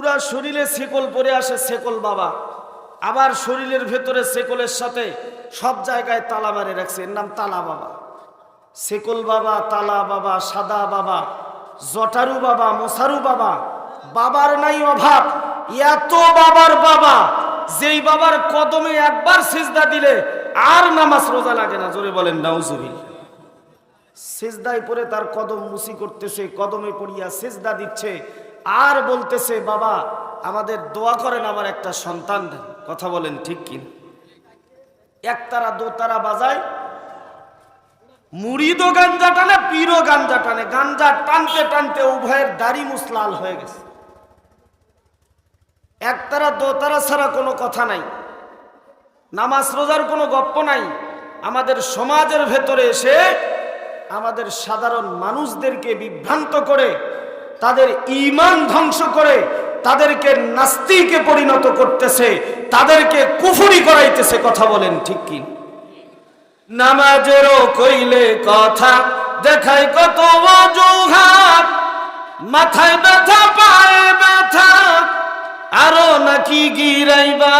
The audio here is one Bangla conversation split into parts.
পুরা শরীরে সেকল পরে আসে সেকল বাবা। আবার শরীরের ভেতরে সেকলের সাথে সব জায়গায় তালা মারে রাখছে। এর নাম তালা বাবা। সেকল বাবা, তালা বাবা, সাদা বাবা, জটারু বাবা মোসারু বাবা, বাবার নাই অভাব। এত বাবার বাবা, যেই বাবার কদমে একবার সিজদা দিলে আর নামাজ রোজা লাগে না। জোরে বলেন নাউজুবিল সেজদায় পরে তার কদম মুসি করতেছে, কদমে পড়িয়া সেজদা দিচ্ছে। আর বলতেছে, বাবা, আমাদের দোয়া করেন আমার একটা সন্তান দেন। কথা বলেন ঠিক কিনা? একতারা দোতারা বাজায় মুড়িদও গাঞ্জা টানে পীরও গাঞ্জা টানে, গাঞ্জা টানতে টানতে উভয়ের দাড়ি মুসলাল হয়ে গেছে। একতারা দোতারা ছাড়া কোনো কথা নাই। নামাজ রোজার কোনো গপ্প নাই। আমাদের সমাজের ভেতরে এসে আমাদের সাধারণ মানুষদেরকে বিভ্রান্ত করে তাদের ইমান ধ্বংস করে তাদেরকে নাস্তিকে পরিণত করতেছে, তাদেরকে কুফুরি করাইতেছে, কথা বলেন ঠিক কি? নামাজেরও কইলে কথা দেখাই কত অজুহাত, মাথায় ব্যথা, পায়ে ব্যথা, আরও নাকি গিরাইবা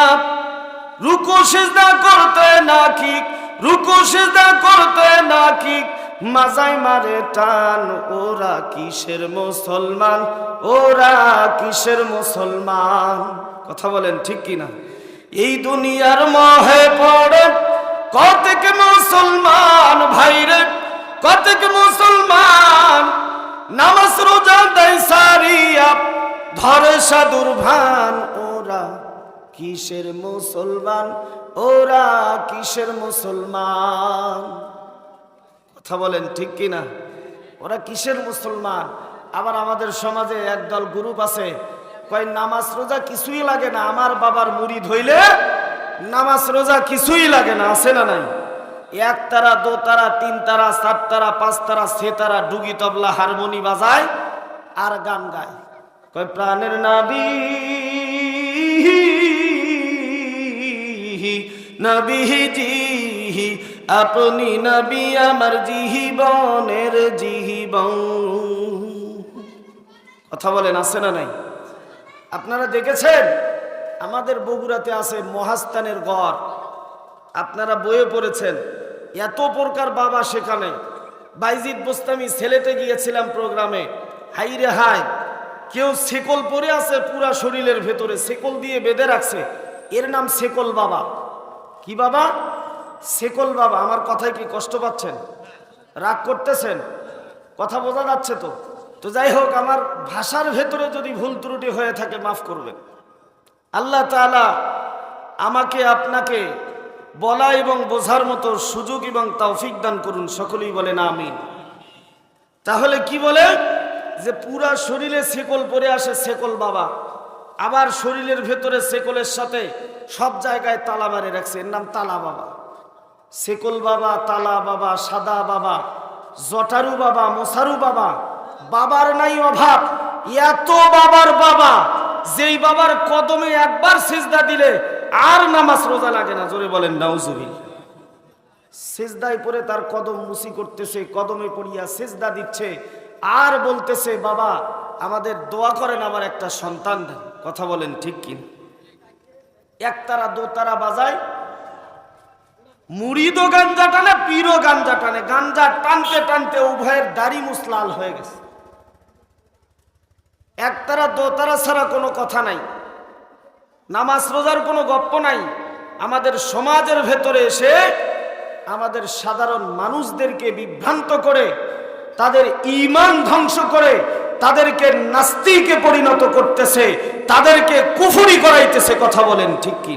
রুকু, সেজদা করতে নাকি রুকু, সেজদা করতে নাকি মাজাই মারে টান, ওরা কিসের মুসলমান? ওরা কিসের মুসলমান? কথা বলেন ঠিক কিনা? এই দুনিয়ার মহে পড়ে, কতক মুসলমান ভাইরে কতক মুসলমান? নামাজ রোজা দেয় সারিয়া, ধরে সাধুর ভান, ওরা কিসের মুসলমান? ওরা কিসের মুসলমান? কথা বলেন ঠিক কি না ওরা কিসের মুসলমান? আবার আমাদের সমাজে একদল গ্রুপ আছে, কয়, নামাজ রোজা কিছুই লাগে না, আমার বাবার মুড়ি ধইলে নামাজ রোজা কিছুই লাগে না, আছে না নাই? এক তারা, দো তারা, তিন তারা, চার তারা, পাঁচ তারা সে তারা ডুগি তবলা হারমোনি বাজায় আর গান গায়। কয়, প্রাণের নাবি নবীজি আপনি নবী আমার জীবনের জীবন। কথা বলেন, আছে না নাই? আপনারা দেখেছেন? আমাদের বগুড়াতে আছে মহাস্তানের ঘর। আপনারা বয়ে পড়েছেন, এত প্রকার বাবা সেখানে। বাইজিদ বোস্তামি ছেলেতে গিয়েছিলাম প্রোগ্রামে। হাই রে হাই, কেউ সেকল পরে আছে পুরা শরীরের ভেতরে সেকল দিয়ে বেঁধে রাখছে। এর নাম সেকল বাবা। কি বাবা? সেকল বাবা, আমার কথায় কি কষ্ট পাচ্ছেন? রাগ করতেছেন? কথা বোঝা যাচ্ছে তো। তো যাই হোক, আমার ভাষার ভেতরে যদি ভুল ত্রুটি হয়ে থাকে, মাফ করবেন। আল্লাহ তাআলা আমাকে, আপনাকে বলা এবং বোঝার মতো সুযোগ এবং তৌফিক দান করুন, সকলেই বলেন আমিন। তাহলে কি বলে? যে পুরা শরীরে সেকল পরে আসে সেকল বাবা, আবার শরীরের ভেতরে সেকলের সাথে সব জায়গায় তালা মারে রাখছে। এর নাম তালা বাবা। সেকল বাবা, তালা বাবা, সাদা বাবা, জটারু বাবা মোসারু বাবা, বাবার নাই অভাব। এত বাবার বাবা, যেই বাবার কদমে একবার সিজদা দিলে আর নামাজ রোজা লাগে না, জোরে বলেন নাউজুবিল সেজদায় পরে তার কদম মুসি করতেছে, কদমে পড়িয়া সেজদা দিচ্ছে, আর বলতেছে, বাবা, আমাদের দোয়া করেন আমার একটা সন্তান কথা বলেন ঠিক কিনা? একতারা দোতারা বাজায় মুড়িদও গাঞ্জা টানে পীরও গাঞ্জা টানে। গাঞ্জা টানতে টানতে উভয়ের দাড়ি মুসলাল হয়ে গেছে। একতারা দোতারা ছাড়া কোনো কথা নাই। নামাজ রোজার কোনো গপ্প নাই। আমাদের সমাজের ভেতরে এসে আমাদের সাধারণ মানুষদেরকে বিভ্রান্ত করে, তাদের ইমান ধ্বংস করে, তাদেরকে নাস্তিকে পরিণত করতেছে, তাদেরকে কুফুরি করাইতেছে, কথা বলেন ঠিক কি